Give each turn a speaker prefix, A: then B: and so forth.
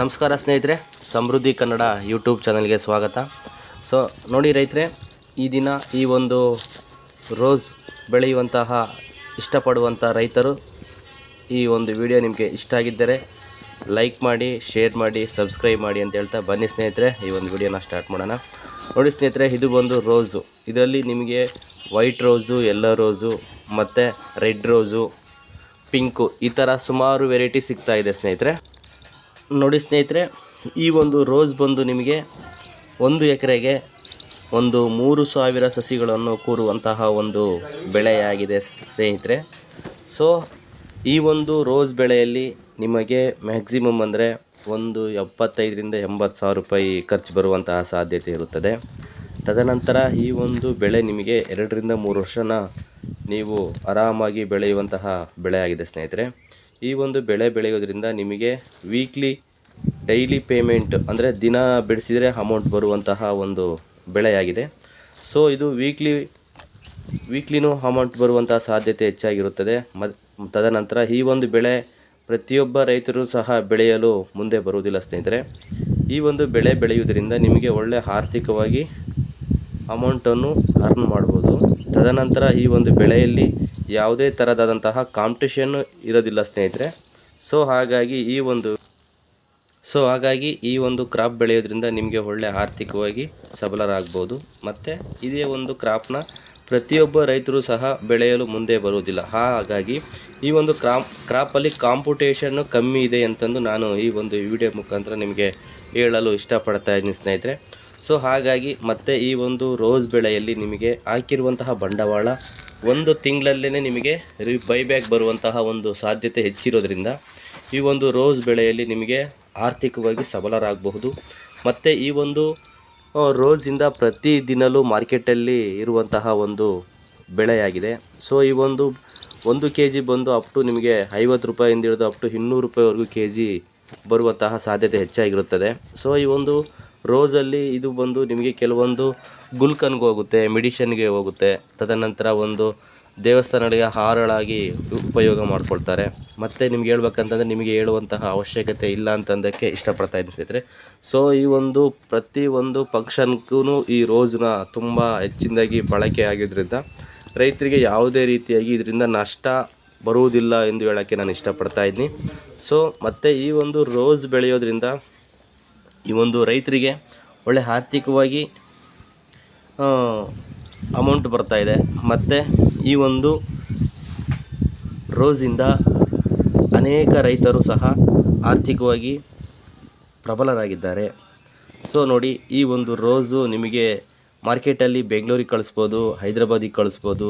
A: ನಮಸ್ಕಾರ ಸ್ನೇಹಿತರೆ, ಸಮೃದ್ಧಿ ಕನ್ನಡ ಯೂಟ್ಯೂಬ್ ಚಾನಲ್ಗೆ ಸ್ವಾಗತ. ಸೊ ನೋಡಿ ರೈತರೆ, ಈ ದಿನ ಈ ಒಂದು ರೋಸ್ ಬೆಳೆಯುವಂತಹ ಇಷ್ಟಪಡುವಂಥ ರೈತರು ಈ ಒಂದು ವಿಡಿಯೋ ನಿಮಗೆ ಇಷ್ಟ ಆಗಿದ್ದರೆ ಲೈಕ್ ಮಾಡಿ ಶೇರ್ ಮಾಡಿ ಸಬ್ಸ್ಕ್ರೈಬ್ ಮಾಡಿ ಅಂತ ಹೇಳ್ತಾ ಬನ್ನಿ ಸ್ನೇಹಿತರೆ, ಈ ಒಂದು ವಿಡಿಯೋನ ಸ್ಟಾರ್ಟ್ ಮಾಡೋಣ. ನೋಡಿ ಸ್ನೇಹಿತರೆ, ಇದು ಬಂದು ರೋಸು. ಇದರಲ್ಲಿ ನಿಮಗೆ ವೈಟ್ ರೋಸು ಎಲ್ಲೋ ರೋಸು, ಮತ್ತು ರೆಡ್ ರೋಸು ಪಿಂಕು ಈ ಥರ ಸುಮಾರು ವೆರೈಟಿ ಸಿಗ್ತಾ ಇದೆ ಸ್ನೇಹಿತರೆ. ನೋಡಿ ಸ್ನೇಹಿತರೆ, ಈ ಒಂದು ರೋಸ್ ಬಂದು ನಿಮಗೆ ಒಂದು ಎಕರೆಗೆ ಒಂದು ಮೂರು ಸಾವಿರ ಸಸಿಗಳನ್ನು ಕೂರುವಂತಹ ಒಂದು ಬೆಳೆಯಾಗಿದೆ ಸ್ನೇಹಿತರೆ. ಸೊ ಈ ಒಂದು ರೋಸ್ ಬೆಳೆಯಲ್ಲಿ ನಿಮಗೆ ಮ್ಯಾಕ್ಸಿಮಮ್ ಅಂದರೆ ಒಂದು ಎಪ್ಪತ್ತೈದರಿಂದ ಎಂಬತ್ತು ಸಾವಿರ ರೂಪಾಯಿ ಖರ್ಚು ಬರುವಂತಹ ಸಾಧ್ಯತೆ ಇರುತ್ತದೆ. ತದನಂತರ ಈ ಒಂದು ಬೆಳೆ ನಿಮಗೆ ಎರಡರಿಂದ ಮೂರು ವರ್ಷನ ನೀವು ಆರಾಮಾಗಿ ಬೆಳೆಯುವಂತಹ ಬೆಳೆಯಾಗಿದೆ ಸ್ನೇಹಿತರೆ. ಈ ಒಂದು ಬೆಳೆ ಬೆಳೆಯೋದ್ರಿಂದ ನಿಮಗೆ ವೀಕ್ಲಿ ಡೈಲಿ ಪೇಮೆಂಟ್ ಅಂದರೆ ದಿನ ಬಿಡಿಸಿದರೆ ಅಮೌಂಟ್ ಬರುವಂತಹ ಒಂದು ಬೆಳೆಯಾಗಿದೆ. ಸೊ ಇದು ವೀಕ್ಲಿ ವೀಕ್ಲಿನೂ ಅಮೌಂಟ್ ಬರುವಂತಹ ಸಾಧ್ಯತೆ ಹೆಚ್ಚಾಗಿರುತ್ತದೆ. ತದನಂತರ ಈ ಒಂದು ಬೆಳೆ ಪ್ರತಿಯೊಬ್ಬ ರೈತರು ಸಹ ಬೆಳೆಯಲು ಮುಂದೆ ಬರುವುದಿಲ್ಲ ಸ್ನೇಹಿತರೆ. ಈ ಒಂದು ಬೆಳೆ ಬೆಳೆಯುವುದರಿಂದ ನಿಮಗೆ ಒಳ್ಳೆ ಆರ್ಥಿಕವಾಗಿ ಅಮೌಂಟನ್ನು ಅರ್ನ್ ಮಾಡ್ಬೋದು. ತದನಂತರ ಈ ಒಂದು ಬೆಳೆಯಲ್ಲಿ ಯಾವುದೇ ಥರದಾದಂತಹ ಕಾಂಪಿಟೇಷನ್ನು ಇರೋದಿಲ್ಲ ಸ್ನೇಹಿತರೆ. ಸೊ ಹಾಗಾಗಿ ಈ ಒಂದು ಸೊ ಹಾಗಾಗಿ ಈ ಒಂದು ಕ್ರಾಪ್ ಬೆಳೆಯೋದ್ರಿಂದ ನಿಮಗೆ ಒಳ್ಳೆ ಆರ್ಥಿಕವಾಗಿ ಸಬಲರಾಗ್ಬೋದು. ಮತ್ತು ಇದೇ ಒಂದು ಕ್ರಾಪ್ನ ಪ್ರತಿಯೊಬ್ಬ ರೈತರು ಸಹ ಬೆಳೆಯಲು ಮುಂದೆ ಬರುವುದಿಲ್ಲ. ಹಾಗಾಗಿ ಈ ಒಂದು ಕ್ರಾಪ್ ಕ್ರಾಪಲ್ಲಿ ಕಾಂಪಿಟೇಷನ್ನು ಕಮ್ಮಿ ಇದೆ ಅಂತಂದು ನಾನು ಈ ಒಂದು ವಿಡಿಯೋ ಮುಖಾಂತರ ನಿಮಗೆ ಹೇಳಲು ಇಷ್ಟಪಡ್ತಾ ಇದ್ದೀನಿ ಸ್ನೇಹಿತರೆ. ಸೊ ಹಾಗಾಗಿ ಮತ್ತೆ ಈ ಒಂದು ರೋಸ್ ಬೆಳೆಯಲ್ಲಿ ನಿಮಗೆ ಹಾಕಿರುವಂತಹ ಬಂಡವಾಳ ಒಂದು ತಿಂಗಳಲ್ಲೇ ನಿಮಗೆ ರಿ ಬೈಬ್ಯಾಕ್ ಬರುವಂತಹ ಒಂದು ಸಾಧ್ಯತೆ ಹೆಚ್ಚಿರೋದ್ರಿಂದ ಈ ಒಂದು ರೋಸ್ ಬೆಳೆಯಲ್ಲಿ ನಿಮಗೆ ಆರ್ಥಿಕವಾಗಿ ಸಬಲರಾಗಬಹುದು. ಮತ್ತು ಈ ಒಂದು ರೋಸಿಂದ ಪ್ರತಿ ದಿನಲೂ ಮಾರ್ಕೆಟಲ್ಲಿ ಇರುವಂತಹ ಒಂದು ಬೆಳೆಯಾಗಿದೆ. ಸೊ ಈ ಒಂದು ಒಂದು ಕೆ ಜಿ ಬಂದು ಅಪ್ ಟು ನಿಮಗೆ ಐವತ್ತು ರೂಪಾಯಿಂದ ಹಿಡಿದು ಅಪ್ ಟು ಇನ್ನೂರು ರೂಪಾಯಿವರೆಗೂ ಕೆ ಜಿ ಬರುವಂತಹ ಸಾಧ್ಯತೆ ಹೆಚ್ಚಾಗಿರುತ್ತದೆ. ಸೊ ಈ ಒಂದು ರೋಸಲ್ಲಿ ಇದು ಬಂದು ನಿಮಗೆ ಕೆಲವೊಂದು ಗುಲ್ಕನ್ಗೆ ಹೋಗುತ್ತೆ, ಮೆಡಿಷನ್ಗೆ ಹೋಗುತ್ತೆ. ತದನಂತರ ಒಂದು ದೇವಸ್ಥಾನಗಳಿಗೆ ಹಾರಳಾಗಿ ಉಪಯೋಗ ಮಾಡ್ಕೊಳ್ತಾರೆ. ಮತ್ತು ನಿಮ್ಗೆ ಹೇಳ್ಬೇಕಂತಂದರೆ ನಿಮಗೆ ಹೇಳುವಂತಹ ಅವಶ್ಯಕತೆ ಇಲ್ಲ ಅಂತಂದಕ್ಕೆ ಇಷ್ಟಪಡ್ತಾ ಇದ್ದೀನಿ ಸ್ನೇಹಿತರೆ. ಸೊ ಈ ಒಂದು ಪ್ರತಿ ಒಂದು ಫಂಕ್ಷನ್ಗೂ ಈ ರೋಸ್ನ ತುಂಬ ಹೆಚ್ಚಿನದಾಗಿ ಬಳಕೆ ಆಗಿದ್ದರಿಂದ ರೈತರಿಗೆ ಯಾವುದೇ ರೀತಿಯಾಗಿ ಇದರಿಂದ ನಷ್ಟ ಬರುವುದಿಲ್ಲ ಎಂದು ಹೇಳೋಕ್ಕೆ ನಾನು ಇಷ್ಟಪಡ್ತಾ ಇದ್ದೀನಿ. ಸೊ ಮತ್ತು ಈ ಒಂದು ರೋಸ್ ಬೆಳೆಯೋದ್ರಿಂದ ಈ ಒಂದು ರೈತರಿಗೆ ಒಳ್ಳೆ ಆರ್ಥಿಕವಾಗಿ ಅಮೌಂಟ್ ಬರ್ತಾಯಿದೆ ಮತ್ತು ಈ ಒಂದು ರೋಸಿಂದ ಅನೇಕ ರೈತರು ಸಹ ಆರ್ಥಿಕವಾಗಿ ಪ್ರಬಲರಾಗಿದ್ದಾರೆ. ಸೊ ನೋಡಿ, ಈ ಒಂದು ರೋಸು ನಿಮಗೆ ಮಾರ್ಕೆಟಲ್ಲಿ ಬೆಂಗಳೂರಿಗೆ ಕಳಿಸ್ಬೋದು, ಹೈದ್ರಾಬಾದಿಗೆ ಕಳಿಸ್ಬೋದು